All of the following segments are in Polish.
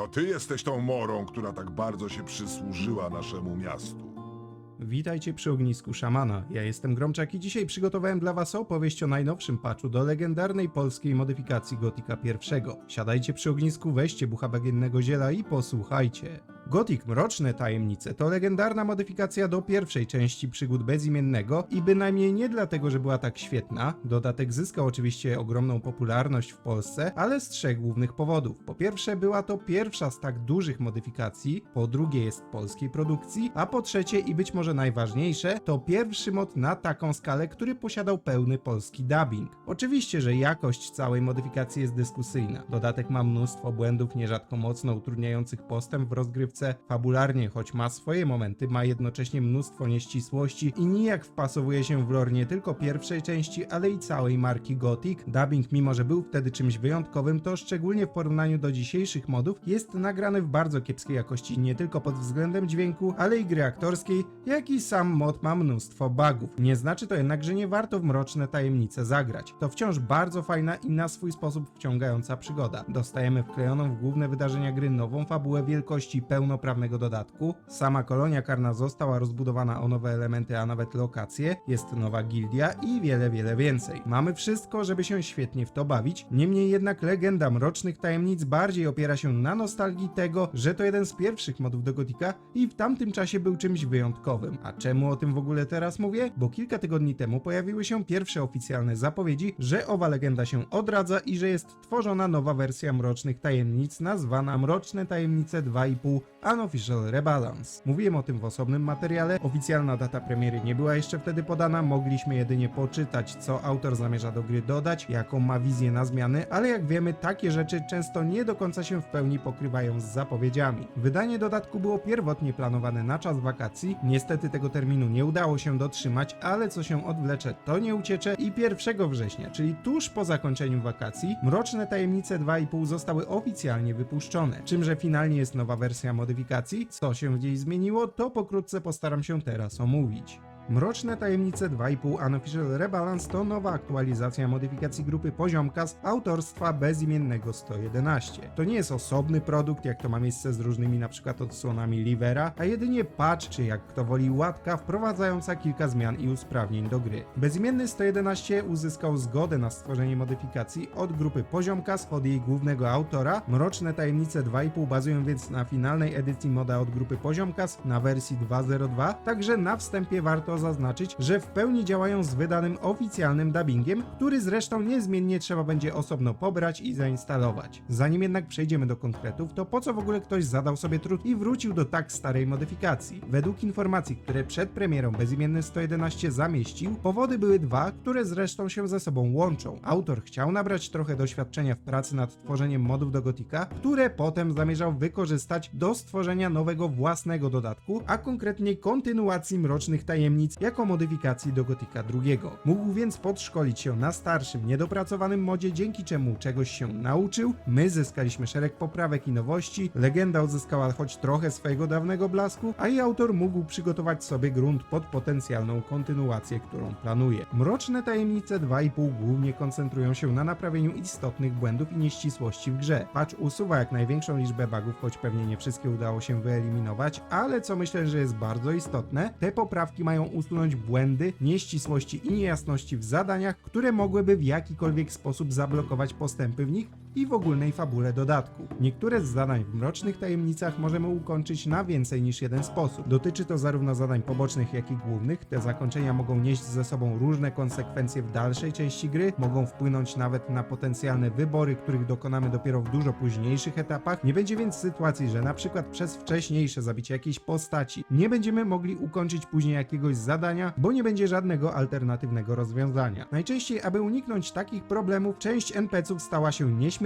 To ty jesteś tą morą, która tak bardzo się przysłużyła naszemu miastu. Witajcie przy ognisku szamana. Ja jestem Gromczak i dzisiaj przygotowałem dla was opowieść o najnowszym patchu do legendarnej polskiej modyfikacji Gotika I. Siadajcie przy ognisku, weźcie bucha bagiennego ziela i posłuchajcie. Gothic Mroczne Tajemnice to legendarna modyfikacja do pierwszej części przygód bezimiennego i bynajmniej nie dlatego, że była tak świetna. Dodatek zyskał oczywiście ogromną popularność w Polsce, ale z trzech głównych powodów. Po pierwsze, była to pierwsza z tak dużych modyfikacji, po drugie jest polskiej produkcji, a po trzecie i być może najważniejsze, to pierwszy mod na taką skalę, który posiadał pełny polski dubbing. Oczywiście, że jakość całej modyfikacji jest dyskusyjna. Dodatek ma mnóstwo błędów, nierzadko mocno utrudniających postęp w rozgrywce. Fabularnie, choć ma swoje momenty, ma jednocześnie mnóstwo nieścisłości i nijak wpasowuje się w lore nie tylko pierwszej części, ale i całej marki Gothic. Dubbing, mimo że był wtedy czymś wyjątkowym, to szczególnie w porównaniu do dzisiejszych modów jest nagrany w bardzo kiepskiej jakości nie tylko pod względem dźwięku, ale i gry aktorskiej, jak i sam mod ma mnóstwo bugów. Nie znaczy to jednak, że nie warto w mroczne tajemnice zagrać. To wciąż bardzo fajna i na swój sposób wciągająca przygoda. Dostajemy wklejoną w główne wydarzenia gry nową fabułę wielkości pełnoprawnego dodatku. Sama kolonia karna została rozbudowana o nowe elementy, a nawet lokacje. Jest nowa gildia i wiele, wiele więcej. Mamy wszystko, żeby się świetnie w to bawić. Niemniej jednak legenda Mrocznych Tajemnic bardziej opiera się na nostalgii tego, że to jeden z pierwszych modów do Gotika i w tamtym czasie był czymś wyjątkowym. A czemu o tym w ogóle teraz mówię? Bo kilka tygodni temu pojawiły się pierwsze oficjalne zapowiedzi, że owa legenda się odradza i że jest tworzona nowa wersja Mrocznych Tajemnic nazwana Mroczne Tajemnice 2,5 Unofficial Rebalance. Mówiłem o tym w osobnym materiale, oficjalna data premiery nie była jeszcze wtedy podana, mogliśmy jedynie poczytać co autor zamierza do gry dodać, jaką ma wizję na zmiany, ale jak wiemy takie rzeczy często nie do końca się w pełni pokrywają z zapowiedziami. Wydanie dodatku było pierwotnie planowane na czas wakacji, niestety tego terminu nie udało się dotrzymać, ale co się odwlecze to nie uciecze i 1 września, czyli tuż po zakończeniu wakacji, Mroczne Tajemnice 2,5 zostały oficjalnie wypuszczone. Czymże finalnie jest nowa wersja modyfikacji, co się w niej zmieniło, to pokrótce postaram się teraz omówić. Mroczne Tajemnice 2,5 Unofficial Rebalance to nowa aktualizacja modyfikacji grupy Poziomka z autorstwa bezimiennego 111. To nie jest osobny produkt, jak to ma miejsce z różnymi np. odsłonami Livera, a jedynie patch, czy jak kto woli łatka, wprowadzająca kilka zmian i usprawnień do gry. Bezimienny 111 uzyskał zgodę na stworzenie modyfikacji od grupy Poziomka od jej głównego autora. Mroczne Tajemnice 2,5 bazują więc na finalnej edycji moda od grupy Poziomkas na wersji 2.02, także na wstępie warto zaznaczyć, że w pełni działają z wydanym oficjalnym dubbingiem, który zresztą niezmiennie trzeba będzie osobno pobrać i zainstalować. Zanim jednak przejdziemy do konkretów, to po co w ogóle ktoś zadał sobie trud i wrócił do tak starej modyfikacji? Według informacji, które przed premierą bezimienny 111 zamieścił, powody były dwa, które zresztą się ze sobą łączą. Autor chciał nabrać trochę doświadczenia w pracy nad tworzeniem modów do Gotika, które potem zamierzał wykorzystać do stworzenia nowego własnego dodatku, a konkretnie kontynuacji Mrocznych Tajemnic jako modyfikacji do Gotika II. Mógł więc podszkolić się na starszym, niedopracowanym modzie, dzięki czemu czegoś się nauczył. My zyskaliśmy szereg poprawek i nowości, legenda uzyskała choć trochę swojego dawnego blasku, a i autor mógł przygotować sobie grunt pod potencjalną kontynuację, którą planuje. Mroczne Tajemnice 2,5 głównie koncentrują się na naprawieniu istotnych błędów i nieścisłości w grze. Patch usuwa jak największą liczbę bugów, choć pewnie nie wszystkie udało się wyeliminować, ale co myślę, że jest bardzo istotne, te poprawki mają usunąć błędy, nieścisłości i niejasności w zadaniach, które mogłyby w jakikolwiek sposób zablokować postępy w nich i w ogólnej fabule dodatku. Niektóre z zadań w Mrocznych Tajemnicach możemy ukończyć na więcej niż jeden sposób. Dotyczy to zarówno zadań pobocznych, jak i głównych. Te zakończenia mogą nieść ze sobą różne konsekwencje w dalszej części gry, mogą wpłynąć nawet na potencjalne wybory, których dokonamy dopiero w dużo późniejszych etapach. Nie będzie więc sytuacji, że na przykład przez wcześniejsze zabicie jakiejś postaci nie będziemy mogli ukończyć później jakiegoś zadania, bo nie będzie żadnego alternatywnego rozwiązania. Najczęściej, aby uniknąć takich problemów, część NPC-ów stała się nieśmiertelna,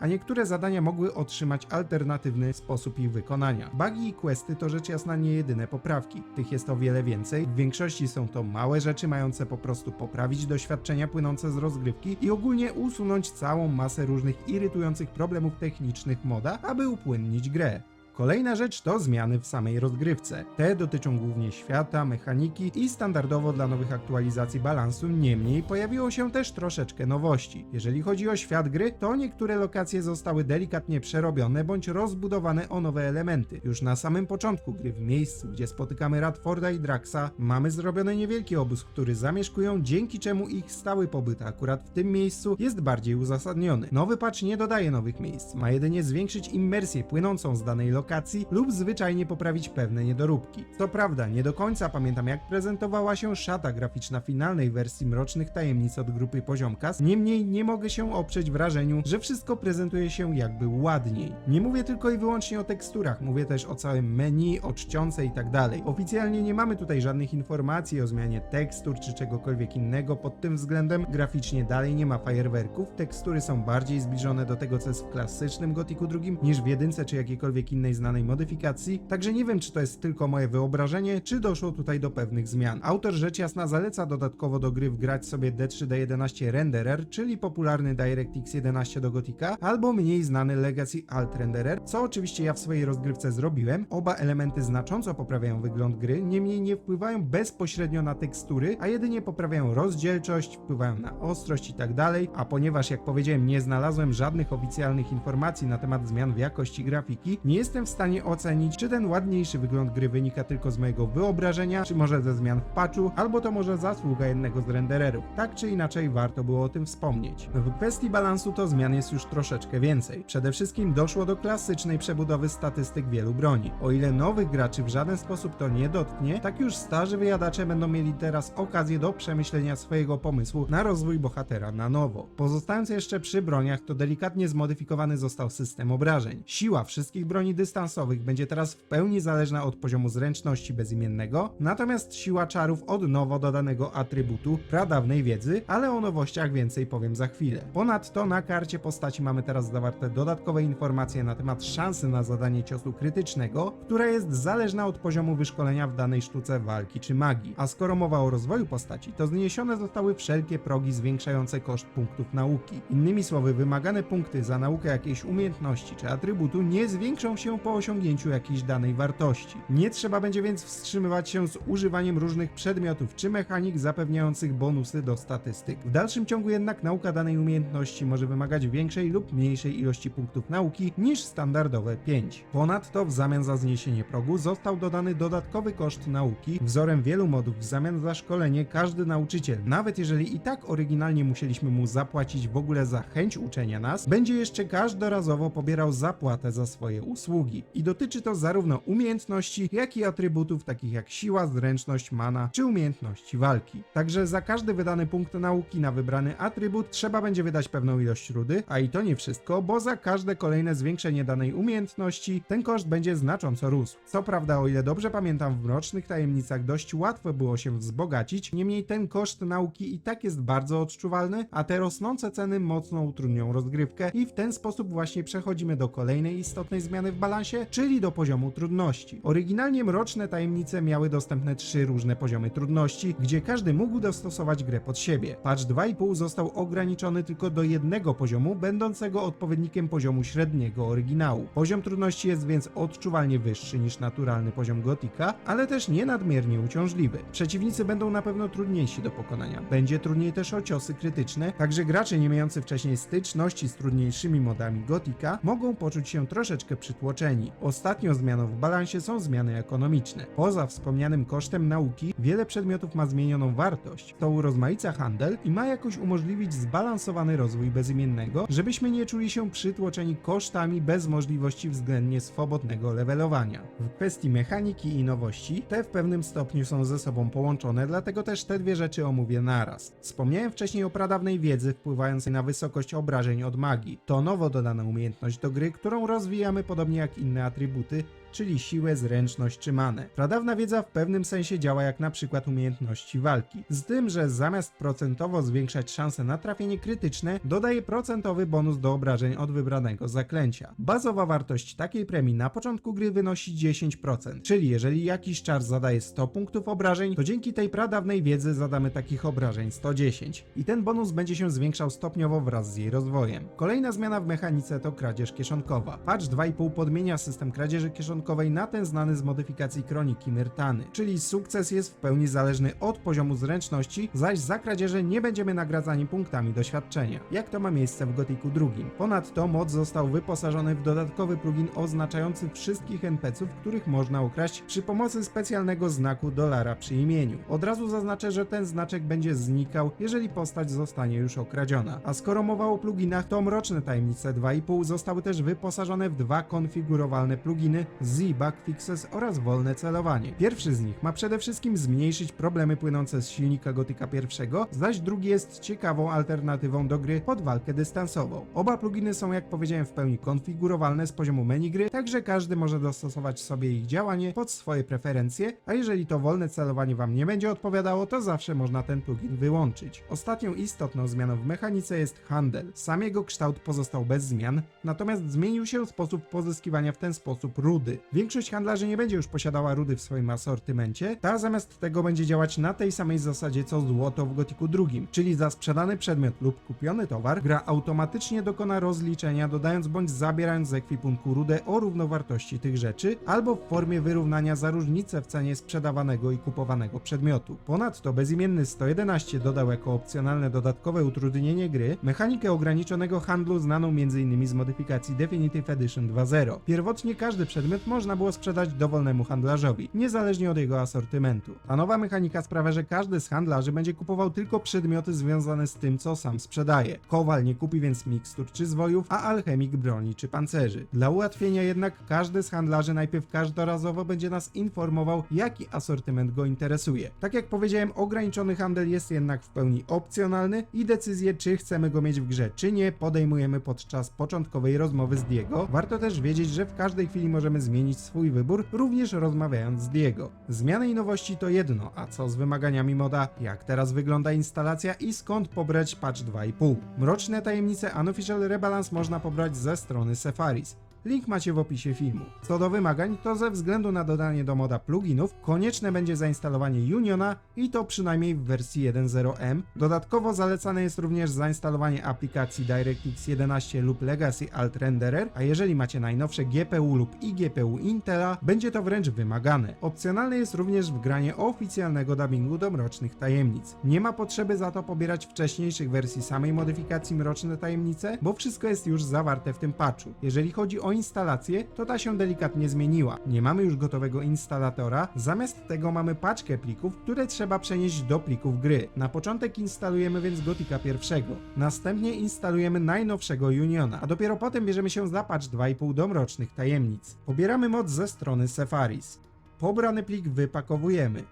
a niektóre zadania mogły otrzymać alternatywny sposób ich wykonania. Bugi i questy to rzecz jasna nie jedyne poprawki. Tych jest o wiele więcej. W większości są to małe rzeczy mające po prostu poprawić doświadczenia płynące z rozgrywki i ogólnie usunąć całą masę różnych irytujących problemów technicznych moda, aby upłynnić grę. Kolejna rzecz to zmiany w samej rozgrywce. Te dotyczą głównie świata, mechaniki i standardowo dla nowych aktualizacji balansu, niemniej pojawiło się też troszeczkę nowości. Jeżeli chodzi o świat gry, to niektóre lokacje zostały delikatnie przerobione bądź rozbudowane o nowe elementy. Już na samym początku gry, w miejscu, gdzie spotykamy Radforda i Draxa, mamy zrobiony niewielki obóz, który zamieszkują, dzięki czemu ich stały pobyt akurat w tym miejscu jest bardziej uzasadniony. Nowy patch nie dodaje nowych miejsc, ma jedynie zwiększyć immersję płynącą z danej lokacji lub zwyczajnie poprawić pewne niedoróbki. Co prawda, nie do końca pamiętam jak prezentowała się szata graficzna finalnej wersji Mrocznych Tajemnic od grupy Poziomkas, niemniej nie mogę się oprzeć wrażeniu, że wszystko prezentuje się jakby ładniej. Nie mówię tylko i wyłącznie o teksturach, mówię też o całym menu, o czcionce i tak dalej. Oficjalnie nie mamy tutaj żadnych informacji o zmianie tekstur czy czegokolwiek innego pod tym względem. Graficznie dalej nie ma fajerwerków, tekstury są bardziej zbliżone do tego co jest w klasycznym Gotiku II niż w jedynce czy jakiejkolwiek innej znanej modyfikacji, także nie wiem czy to jest tylko moje wyobrażenie, czy doszło tutaj do pewnych zmian. Autor rzecz jasna zaleca dodatkowo do gry wgrać sobie D3D11 Renderer, czyli popularny DirectX 11 do Gotika, albo mniej znany Legacy Alt Renderer, co oczywiście ja w swojej rozgrywce zrobiłem. Oba elementy znacząco poprawiają wygląd gry, niemniej nie wpływają bezpośrednio na tekstury, a jedynie poprawiają rozdzielczość, wpływają na ostrość i tak dalej, a ponieważ jak powiedziałem nie znalazłem żadnych oficjalnych informacji na temat zmian w jakości grafiki, nie jestem w stanie ocenić, czy ten ładniejszy wygląd gry wynika tylko z mojego wyobrażenia, czy może ze zmian w patchu, albo to może zasługa jednego z rendererów. Tak czy inaczej warto było o tym wspomnieć. W kwestii balansu to zmian jest już troszeczkę więcej. Przede wszystkim doszło do klasycznej przebudowy statystyk wielu broni. O ile nowych graczy w żaden sposób to nie dotknie, tak już starzy wyjadacze będą mieli teraz okazję do przemyślenia swojego pomysłu na rozwój bohatera na nowo. Pozostając jeszcze przy broniach, to delikatnie zmodyfikowany został system obrażeń. Siła wszystkich broni dystansowych będzie teraz w pełni zależna od poziomu zręczności bezimiennego, natomiast siła czarów od nowo dodanego atrybutu pradawnej wiedzy, ale o nowościach więcej powiem za chwilę. Ponadto na karcie postaci mamy teraz zawarte dodatkowe informacje na temat szansy na zadanie ciosu krytycznego, która jest zależna od poziomu wyszkolenia w danej sztuce walki czy magii. A skoro mowa o rozwoju postaci, to zniesione zostały wszelkie progi zwiększające koszt punktów nauki. Innymi słowy, wymagane punkty za naukę jakiejś umiejętności czy atrybutu nie zwiększą po osiągnięciu jakiejś danej wartości. Nie trzeba będzie więc wstrzymywać się z używaniem różnych przedmiotów czy mechanik zapewniających bonusy do statystyk. W dalszym ciągu jednak nauka danej umiejętności może wymagać większej lub mniejszej ilości punktów nauki niż standardowe 5. Ponadto w zamian za zniesienie progu został dodany dodatkowy koszt nauki. Wzorem wielu modów w zamian za szkolenie każdy nauczyciel, nawet jeżeli i tak oryginalnie musieliśmy mu zapłacić w ogóle za chęć uczenia nas, będzie jeszcze każdorazowo pobierał zapłatę za swoje usługi. I dotyczy to zarówno umiejętności, jak i atrybutów takich jak siła, zręczność, mana czy umiejętności walki. Także za każdy wydany punkt nauki na wybrany atrybut trzeba będzie wydać pewną ilość rudy, a i to nie wszystko, bo za każde kolejne zwiększenie danej umiejętności ten koszt będzie znacząco rósł. Co prawda, o ile dobrze pamiętam, w Mrocznych Tajemnicach dość łatwo było się wzbogacić, niemniej ten koszt nauki i tak jest bardzo odczuwalny, a te rosnące ceny mocno utrudnią rozgrywkę i w ten sposób właśnie przechodzimy do kolejnej istotnej zmiany w balansie, czyli do poziomu trudności. Oryginalnie Mroczne Tajemnice miały dostępne trzy różne poziomy trudności, gdzie każdy mógł dostosować grę pod siebie. Patch 2.5 został ograniczony tylko do jednego poziomu, będącego odpowiednikiem poziomu średniego oryginału. Poziom trudności jest więc odczuwalnie wyższy niż naturalny poziom Gotika, ale też nie nadmiernie uciążliwy. Przeciwnicy będą na pewno trudniejsi do pokonania. Będzie trudniej też o ciosy krytyczne, także gracze nie mający wcześniej styczności z trudniejszymi modami Gotika mogą poczuć się troszeczkę przytłoczeni. Ostatnią zmianą w balansie są zmiany ekonomiczne. Poza wspomnianym kosztem nauki, wiele przedmiotów ma zmienioną wartość. To urozmaica handel i ma jakoś umożliwić zbalansowany rozwój bezimiennego, żebyśmy nie czuli się przytłoczeni kosztami bez możliwości względnie swobodnego levelowania. W kwestii mechaniki i nowości, te w pewnym stopniu są ze sobą połączone, dlatego też te dwie rzeczy omówię naraz. Wspomniałem wcześniej o pradawnej wiedzy wpływającej na wysokość obrażeń od magii. To nowo dodana umiejętność do gry, którą rozwijamy podobnie jak inne atrybuty, czyli siłę, zręczność czy manę. Pradawna wiedza w pewnym sensie działa jak na przykład umiejętności walki. Z tym, że zamiast procentowo zwiększać szanse na trafienie krytyczne, dodaje procentowy bonus do obrażeń od wybranego zaklęcia. Bazowa wartość takiej premii na początku gry wynosi 10%, czyli jeżeli jakiś czar zadaje 100 punktów obrażeń, to dzięki tej pradawnej wiedzy zadamy takich obrażeń 110. I ten bonus będzie się zwiększał stopniowo wraz z jej rozwojem. Kolejna zmiana w mechanice to kradzież kieszonkowa. Patch 2.5 podmienia system kradzieży kieszonkowej na ten znany z modyfikacji kroniki Myrtany. Czyli sukces jest w pełni zależny od poziomu zręczności, zaś za kradzieże nie będziemy nagradzani punktami doświadczenia, jak to ma miejsce w Gothicu II. Ponadto mod został wyposażony w dodatkowy plugin oznaczający wszystkich NPC-ów, których można ukraść przy pomocy specjalnego znaku dolara przy imieniu. Od razu zaznaczę, że ten znaczek będzie znikał, jeżeli postać zostanie już okradziona. A skoro mowa o pluginach, to Mroczne Tajemnice 2.5 zostały też wyposażone w dwa konfigurowalne pluginy Z-Bug Fixes oraz wolne celowanie. Pierwszy z nich ma przede wszystkim zmniejszyć problemy płynące z silnika Gothica pierwszego, zaś drugi jest ciekawą alternatywą do gry pod walkę dystansową. Oba pluginy są jak powiedziałem w pełni konfigurowalne z poziomu menu gry, także każdy może dostosować sobie ich działanie pod swoje preferencje, a jeżeli to wolne celowanie Wam nie będzie odpowiadało, to zawsze można ten plugin wyłączyć. Ostatnią istotną zmianą w mechanice jest handel. Sam jego kształt pozostał bez zmian, natomiast zmienił się sposób pozyskiwania w ten sposób rudy. Większość handlarzy nie będzie już posiadała rudy w swoim asortymencie, ta zamiast tego będzie działać na tej samej zasadzie co złoto w Gotiku II, czyli za sprzedany przedmiot lub kupiony towar, gra automatycznie dokona rozliczenia, dodając bądź zabierając z ekwipunku rudę o równowartości tych rzeczy, albo w formie wyrównania za różnicę w cenie sprzedawanego i kupowanego przedmiotu. Ponadto bezimienny 111 dodał jako opcjonalne dodatkowe utrudnienie gry mechanikę ograniczonego handlu znaną m.in. z modyfikacji Definitive Edition 2.0. Pierwotnie każdy przedmiot można było sprzedać dowolnemu handlarzowi, niezależnie od jego asortymentu. Ta nowa mechanika sprawia, że każdy z handlarzy będzie kupował tylko przedmioty związane z tym, co sam sprzedaje. Kowal nie kupi więc mikstur czy zwojów, a alchemik broni czy pancerzy. Dla ułatwienia jednak każdy z handlarzy najpierw każdorazowo będzie nas informował, jaki asortyment go interesuje. Tak jak powiedziałem, ograniczony handel jest jednak w pełni opcjonalny i decyzję, czy chcemy go mieć w grze, czy nie, podejmujemy podczas początkowej rozmowy z Diego. Warto też wiedzieć, że w każdej chwili możemy zmienić swój wybór, również rozmawiając z Diego. Zmiany i nowości to jedno, a co z wymaganiami moda, jak teraz wygląda instalacja i skąd pobrać patch 2.5. Mroczne tajemnice Unofficial Rebalance można pobrać ze strony Sefaris. Link macie w opisie filmu. Co do wymagań, to ze względu na dodanie do moda pluginów, konieczne będzie zainstalowanie Uniona i to przynajmniej w wersji 1.0m. Dodatkowo zalecane jest również zainstalowanie aplikacji DirectX 11 lub Legacy Alt Renderer, a jeżeli macie najnowsze GPU lub iGPU Intela, będzie to wręcz wymagane. Opcjonalne jest również wgranie oficjalnego dubbingu do Mrocznych Tajemnic. Nie ma potrzeby za to pobierać wcześniejszych wersji samej modyfikacji Mroczne Tajemnice, bo wszystko jest już zawarte w tym patchu. Jeżeli chodzi o instalację, to ta się delikatnie zmieniła. Nie mamy już gotowego instalatora, zamiast tego mamy paczkę plików, które trzeba przenieść do plików gry. Na początek instalujemy więc Gotika pierwszego, następnie instalujemy najnowszego Uniona, a dopiero potem bierzemy się za patch 2.5 do Mrocznych Tajemnic. Pobieramy mod ze strony Sefaris. Pobrany plik wypakowujemy.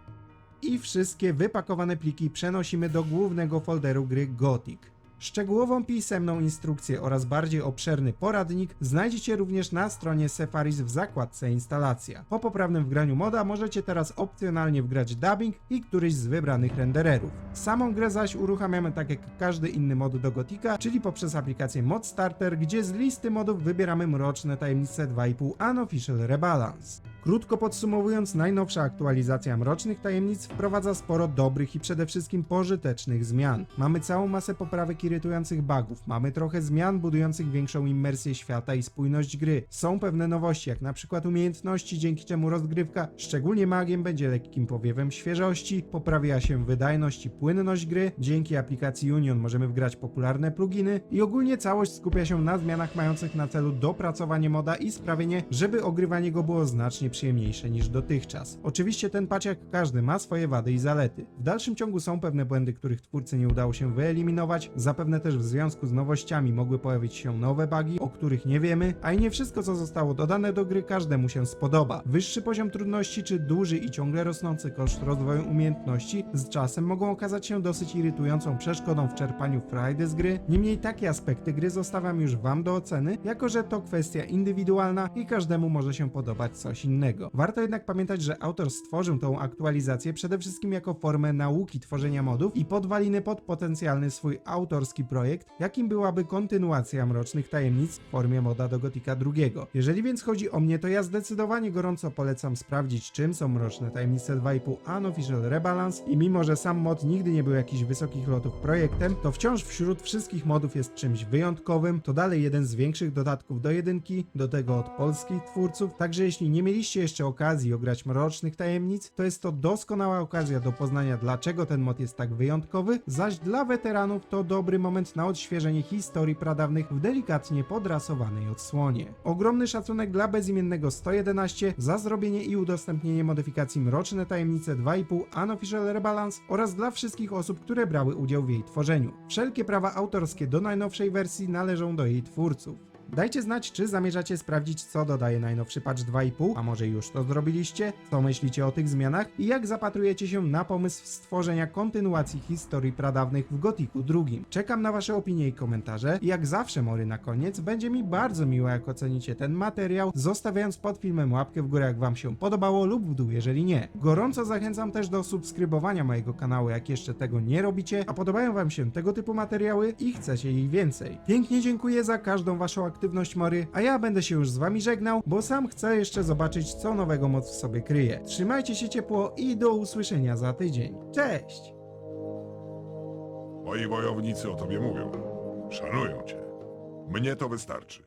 I wszystkie wypakowane pliki przenosimy do głównego folderu gry Gothic. Szczegółową pisemną instrukcję oraz bardziej obszerny poradnik znajdziecie również na stronie Sefaris w zakładce instalacja. Po poprawnym wgraniu moda możecie teraz opcjonalnie wgrać dubbing i któryś z wybranych rendererów. Samą grę zaś uruchamiamy tak jak każdy inny mod do Gotika, czyli poprzez aplikację Mod Starter, gdzie z listy modów wybieramy Mroczne Tajemnice 2.5 Unofficial Rebalance. Krótko podsumowując, najnowsza aktualizacja Mrocznych Tajemnic wprowadza sporo dobrych i przede wszystkim pożytecznych zmian. Mamy całą masę poprawek irytujących bugów, mamy trochę zmian budujących większą immersję świata i spójność gry. Są pewne nowości, jak na przykład umiejętności, dzięki czemu rozgrywka, szczególnie magiem, będzie lekkim powiewem świeżości, poprawia się wydajność i płynność gry, dzięki aplikacji Union możemy wgrać popularne pluginy i ogólnie całość skupia się na zmianach mających na celu dopracowanie moda i sprawienie, żeby ogrywanie go było znacznie przyjemniejsze niż dotychczas. Oczywiście ten patch jak każdy ma swoje wady i zalety. W dalszym ciągu są pewne błędy, których twórcy nie udało się wyeliminować, zapewne też w związku z nowościami mogły pojawić się nowe bugi, o których nie wiemy, a i nie wszystko co zostało dodane do gry każdemu się spodoba. Wyższy poziom trudności czy duży i ciągle rosnący koszt rozwoju umiejętności z czasem mogą okazać się dosyć irytującą przeszkodą w czerpaniu frajdy z gry, niemniej takie aspekty gry zostawiam już wam do oceny, jako że to kwestia indywidualna i każdemu może się podobać coś innego. Bagiennego. Warto jednak pamiętać, że autor stworzył tą aktualizację przede wszystkim jako formę nauki tworzenia modów i podwaliny pod potencjalny swój autorski projekt, jakim byłaby kontynuacja Mrocznych Tajemnic w formie moda do Gotika II. Jeżeli więc chodzi o mnie, to ja zdecydowanie gorąco polecam sprawdzić, czym są Mroczne Tajemnice 2.5 Unofficial Rebalance i mimo, że sam mod nigdy nie był jakiś wysokich lotów projektem, to wciąż wśród wszystkich modów jest czymś wyjątkowym, to dalej jeden z większych dodatków do jedynki, do tego od polskich twórców, także jeśli nie mieliście jeszcze okazji ograć Mrocznych Tajemnic, to jest to doskonała okazja do poznania dlaczego ten mod jest tak wyjątkowy, zaś dla weteranów to dobry moment na odświeżenie historii pradawnych w delikatnie podrasowanej odsłonie. Ogromny szacunek dla bezimiennego 111 za zrobienie i udostępnienie modyfikacji Mroczne Tajemnice 2.5 Unofficial Rebalance oraz dla wszystkich osób, które brały udział w jej tworzeniu. Wszelkie prawa autorskie do najnowszej wersji należą do jej twórców. Dajcie znać, czy zamierzacie sprawdzić, co dodaje najnowszy patch 2.5, a może już to zrobiliście, co myślicie o tych zmianach i jak zapatrujecie się na pomysł stworzenia kontynuacji historii pradawnych w Gotiku II. Czekam na wasze opinie i komentarze i jak zawsze, Mory, na koniec, będzie mi bardzo miło, jak ocenicie ten materiał, zostawiając pod filmem łapkę w górę, jak wam się podobało lub w dół, jeżeli nie. Gorąco zachęcam też do subskrybowania mojego kanału, jak jeszcze tego nie robicie, a podobają wam się tego typu materiały i chcecie ich więcej. Pięknie dziękuję za każdą waszą aktywność Mory, a ja będę się już z wami żegnał, bo sam chcę jeszcze zobaczyć, co nowego moc w sobie kryje. Trzymajcie się ciepło i do usłyszenia za tydzień. Cześć! Moi wojownicy o tobie mówią. Szanują cię. Mnie to wystarczy.